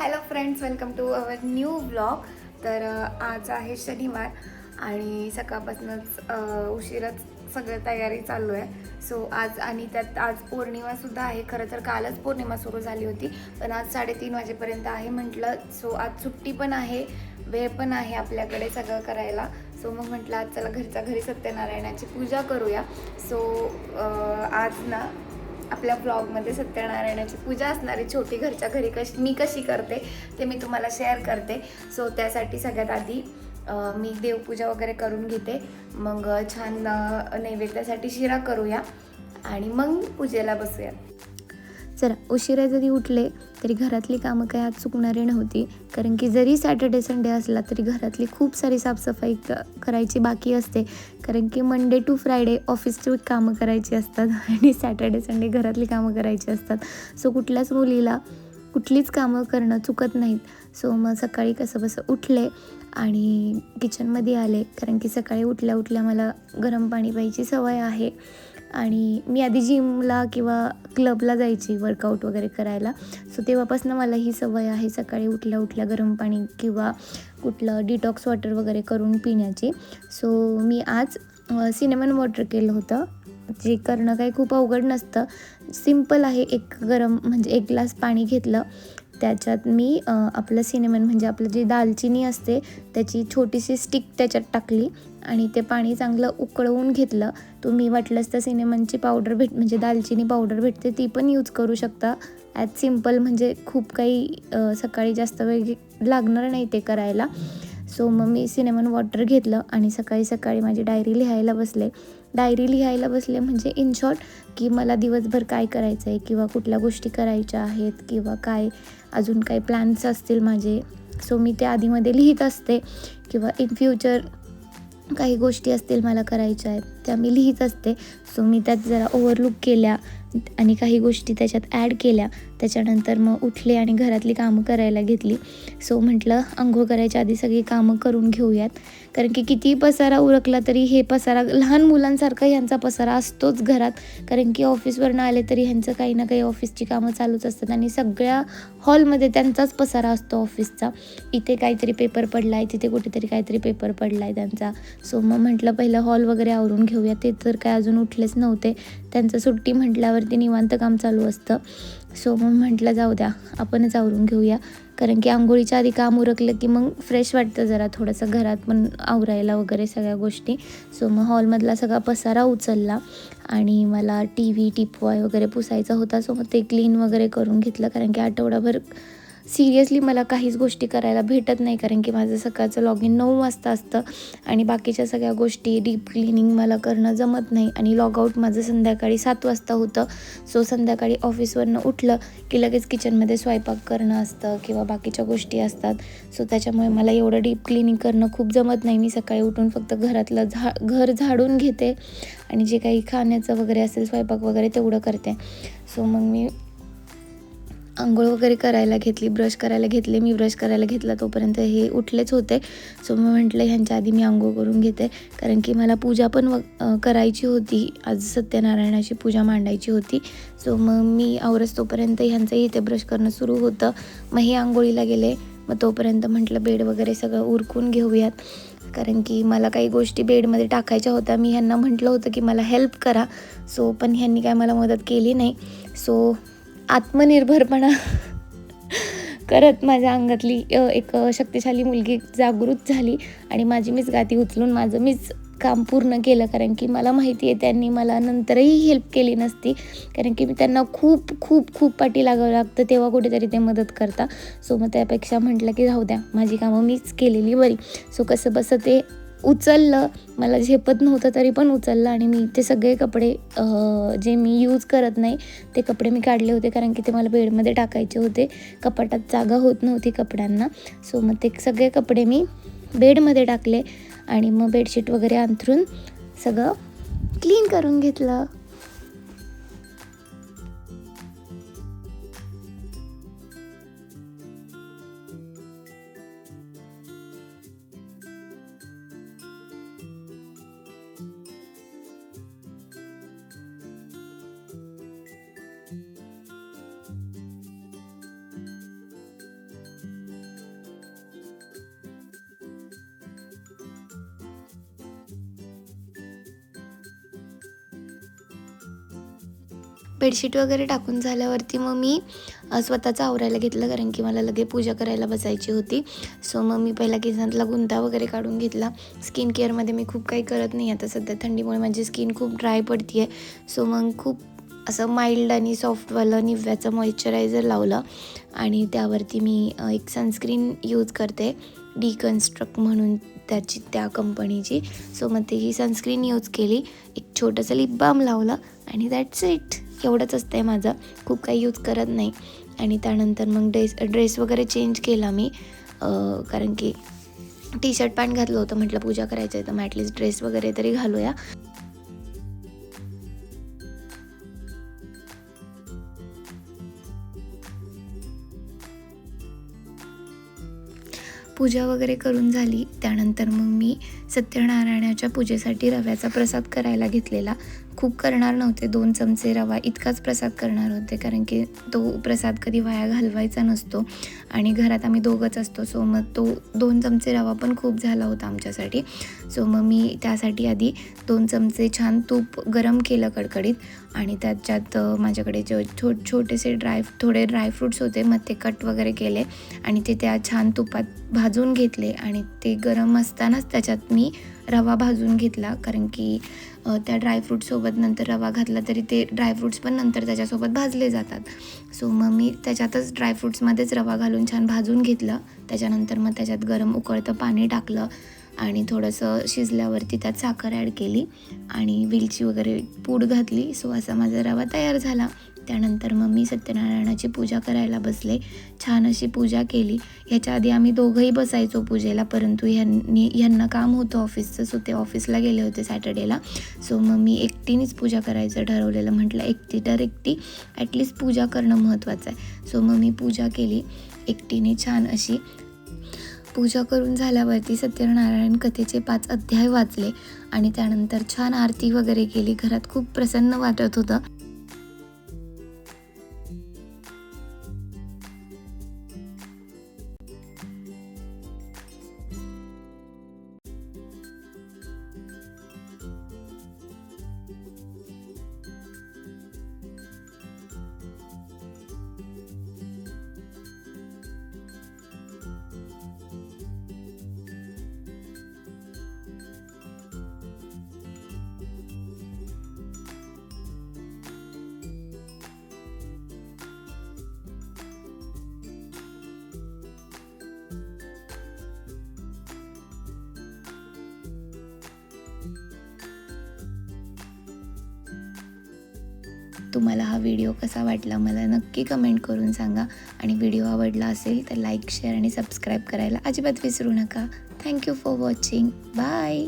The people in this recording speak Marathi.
Hello friends welcome to our new blog तर आज आहे शनिवार आणि सकाळपासूनच उशिराच सगळं तयारी चालू आहे. सो आज आणि त्यात आज पौर्णिमासुद्धा आहे. खरं तर कालच पौर्णिमा सुरू झाली होती पण आज साडेतीन वाजेपर्यंत आहे म्हटलं. सो आज सुट्टी पण आहे वेळ पण आहे आपल्याकडे सगळं करायला. सो मग म्हटलं आज चला घरच्या घरी सत्यनारायणाची पूजा करूया. सो आज ना आपल्या ब्लॉगमध्ये सत्यनारायणाची पूजा असणारी छोटी घरच्या घरी कशी मी कशी करते ते मी तुम्हाला शेअर करते. सो त्यासाठी सगळ्यात आधी मी देवपूजा वगैरे करून घेते. मग छान नैवेद्यासाठी शिरा करूया आणि मग पूजेला बसूया. चला उशिरा जरी उठले तरी घरातली कामं काही आज चुकणारी नव्हती. कारण की जरी सॅटर्डे संडे असला तरी घरातली खूप सारी साफसफाई क करायची बाकी असते. कारण की मंडे टू फ्रायडे ऑफिसची कामं करायची असतात आणि सॅटर्डे संडे घरातली कामं करायची असतात. सो कुठल्याच मुलीला कुठलीच कामं करणं चुकत नाहीत. सो मग सकाळी कसं बसं उठले आणि किचनमध्ये आले. कारण की सकाळी उठल्या उठल्या मला गरम पाणी प्यायची सवय आहे. आणि मी आधी जिमला किंवा क्लबला जायची वर्कआउट वगैरे करायला. सो तेव्हापासून मला ही सवय आहे सकाळी उठल्या उठल्या गरम पाणी किंवा कुठलं डिटॉक्स वॉटर वगैरे करून पिण्याची. सो मी आज सिनेमन वॉटर केलं होतं जे करणं काही खूप अवघड नसतं. सिंपल आहे एक गरम म्हणजे एक ग्लास पाणी घेतलं. त्याच्यात मी आपलं सिनेमन म्हणजे आपलं जी दालचिनी असते त्याची छोटीशी स्टिक त्याच्यात टाकली आणि ते पाणी चांगलं उकळवून घेतलं. तुम्ही वाटलंच तर सिनेमनची पावडर भेट म्हणजे दालचिनी पावडर भेटते ती पण यूज करू शकता. ॲज सिंपल म्हणजे खूप काही सकाळी जास्त वेळ लागणार नाही ते करायला. सो मग मी सिनेमन वॉटर घेतलं आणि सकाळी सकाळी माझी डायरी लिहायला बसले. डायरी लिहायला बसले म्हणजे इन शॉर्ट की मला दिवसभर काय करायचं आहे किंवा कुठल्या गोष्टी करायच्या आहेत किंवा काय अजून काही प्लॅन्स असतील माझे. सो मी ते आधीमध्ये लिहित असते. किंवा इन फ्युचर काही गोष्टी असतील मला करायच्या आहेत त्या मी लिहित असते. सो मी त्यात जरा ओव्हरलुक केल्या आणि काही गोष्टी त्याच्यात ॲड केल्या. त्याच्यानंतर मग उठले आणि घरातली कामं करायला घेतली. सो म्हटलं आंघोळ करायच्या आधी सगळी कामं करून घेऊयात. कारण की कितीही पसारा उरकला तरी हे पसारा लहान मुलांसारखा ह्यांचा पसारा असतोच घरात. कारण की ऑफिसवरनं आले तरी ह्यांचं काही ना काही ऑफिसची कामं चालूच असतात आणि सगळ्या हॉलमध्ये त्यांचाच पसारा असतो ऑफिसचा. इथे काहीतरी पेपर पडला आहे तिथे कुठेतरी काहीतरी पेपर पडला आहे त्यांचा. सो मग म्हटलं पहिलं हॉल वगैरे आवरून घेऊया. ते तर काय अजून उठलेच नव्हते. त्यांचं सुट्टी म्हटल्यावरती निवांत काम चालू असतं. सो मग म्हटलं जाऊ द्या आपणच आवरून घेऊया. कारण की आंघोळीच्या आधी काम उरकलं की मग फ्रेश वाटतं जरा थोडंसं घरात पण आवरायला वगैरे सगळ्या गोष्टी. सो मग हॉलमधला सगळा पसारा उचलला आणि मला टी व्ही टिपवाय वगैरे पुसायचा होता. सो मग ते क्लीन वगैरे करून घेतलं. कारण की आठवडाभर सिरियसली मला काहीच गोष्टी करायला भेटत नाही कारण की माझं सकाळचं लॉग इन नऊ वाजता असतं आणि बाकीच्या सगळ्या गोष्टी डीप क्लिनिंग मला करणं जमत नाही आणि लॉगआउट माझं संध्याकाळी सात वाजता होतं. सो संध्याकाळी ऑफिसवरनं उठलं की लगेच किचनमध्ये स्वयंपाक करणं असतं किंवा बाकीच्या गोष्टी असतात. सो त्याच्यामुळे मला एवढं डीप क्लिनिंग करणं खूप जमत नाही. मी सकाळी उठून फक्त घरातलं झा घर झाडून घेते आणि जे काही खाण्याचं वगैरे असेल स्वयंपाक वगैरे तेवढं करते. सो मग मी आंघोळ वगैरे करायला घेतली ब्रश करायला घेतले मी ब्रश करायला घेतला तोपर्यंत हे उठलेच होते. सो मग म्हटलं ह्यांच्या आधी मी आंघोळ करून घेते. कारण की मला पूजा पण व करायची होती. आज सत्यनारायणाची पूजा मांडायची होती. सो मग मी आवरस तोपर्यंत ह्यांचंही इथे ब्रश करणं सुरू होतं. मग हे आंघोळीला गेले. मग तोपर्यंत म्हटलं बेड वगैरे सगळं उरकून घेऊयात. कारण की मला काही गोष्टी बेडमध्ये टाकायच्या होत्या. मी ह्यांना म्हटलं होतं की मला हेल्प करा. सो पण ह्यांनी काय मला मदत केली नाही. सो आत्मनिर्भरपणा. करत माझ्या अंगातली एक शक्तिशाली मुलगी जागृत झाली आणि माझी मीच गाती उचलून माझं मीच काम पूर्ण केलं. कारण की मला माहिती आहे त्यांनी मला नंतरही हेल्प केली नसती. कारण की मी त्यांना खूप खूप खूप पाठी लागावं लागतं. तेव्हा कुठेतरी ते मदत करता. सो मग त्यापेक्षा म्हटलं की राहू द्या माझी कामं मीच केलेली बरी. सो कसं बसं ते उचललं. मला झेपत नव्हतं तरी पण उचललं आणि मी ते सगळे कपडे जे मी यूज करत नाही ते कपडे मी काढले होते कारण की ते मला बेडमध्ये टाकायचे होते. कपाटात जागा होत नव्हती कपड्यांना. सो मग ते सगळे कपडे मी बेडमध्ये टाकले आणि मग बेडशीट वगैरे अंथरून सगळं क्लीन करून घेतलं. बेडशीट वगैरे टाकून झाल्यावरती मग मी स्वतःचं आवरायला घेतलं कारण की मला लगे पूजा करायला बसायची होती. सो मग मी पहिला केसांतला गुंता वगैरे काढून घेतला. स्किन केअरमध्ये मी खूप काही करत नाही आता सध्या. थंडीमुळे माझी स्किन खूप ड्राय पडती आहे सो मग खूप असं माइल्ड आणि सॉफ्टवालं निव्याचं मॉइश्चरायझर लावलं. आणि त्यावरती मी एक सनस्क्रीन यूज करते. डिकन्स्ट्रक्ट म्हणून त्याची त्या कंपनीची सो मग ती ही सनस्क्रीन यूज केली. एक छोटंसं लिप बाम लावलं. आणि दॅट्स इट एवढंच असतं आहे माझं. खूप काही यूज करत नाही. आणि त्यानंतर मग ड्रेस ड्रेस वगैरे चेंज केला मी. कारण की टी शर्ट पॅन्ट घातलं होतं. म्हटलं पूजा करायचं आहे तर मग ॲटलिस्ट ड्रेस वगैरे तरी घालूया. पूजा वगैरे करून झाली. त्यानंतर मग मी सत्यनारायणाच्या पूजेसाठी रव्याचा प्रसाद करायला घेतलेला. खूप करणार नव्हते. दोन चमचे रवा इतकाच प्रसाद करणार होते कारण की तो प्रसाद कधी वाया घालवायचा नसतो आणि घरात आम्ही दोघंच असतो सो मग तो दोन चमचे रवा पण खूप झाला होता आमच्यासाठी. सो मग मी त्यासाठी आधी दोन चमचे छान तूप गरम केलं कडकडीत आणि त्याच्यात माझ्याकडे जे छो छोटेसे ड्राय थोडे ड्रायफ्रूट्स होते मग ते कट वगैरे केले आणि ते त्या छान तुपात भाजून घेतले आणि ते गरम असतानाच त्याच्यात मी रवा भाजून घेतला कारण की त्या ड्रायफ्रूटसोबत नंतर रवा घातला तरी ते ड्रायफ्रूट्स पण नंतर त्याच्यासोबत भाजले जातात. सो मग मी त्याच्यातच ड्रायफ्रूट्समध्येच रवा घालून छान भाजून घेतलं. त्याच्यानंतर मग त्याच्यात गरम उकळतं पाणी टाकलं आणि थोडंसं शिजल्यावरती त्यात साखर ॲड केली आणि वेलची वगैरे पूड घातली. सो असा माझा रवा तयार झाला. त्यानंतर मग मी सत्यनारायणाची पूजा करायला बसले. छान अशी पूजा केली. ह्याच्या आधी आम्ही दोघंही बसायचो पूजेला परंतु ह्यांनी ह्यांना काम होतं ऑफिसचं सो ते ऑफिसला गेले होते सॅटर्डेला. सो मग मी एकटीनेच पूजा करायचं ठरवलेलं. म्हटलं एकटी तर एकटी ॲटलिस्ट पूजा करणं महत्त्वाचं आहे. सो मग मी पूजा केली. एकटीने छान अशी पूजा करून झाल्यावरती सत्यनारायण कथेचे पाच अध्याय वाचले. आणि त्यानंतर छान आरती वगैरे केली. घरात खूप प्रसन्न वाटत होतं. तुम्हाला हा व्हिडिओ कसा वाटला मला नक्की कमेंट करून सांगा. आणि व्हिडिओ आवडला असेल तर लाईक शेअर आणि सबस्क्राईब करायला अजिबात विसरू नका. Thank you for watching bye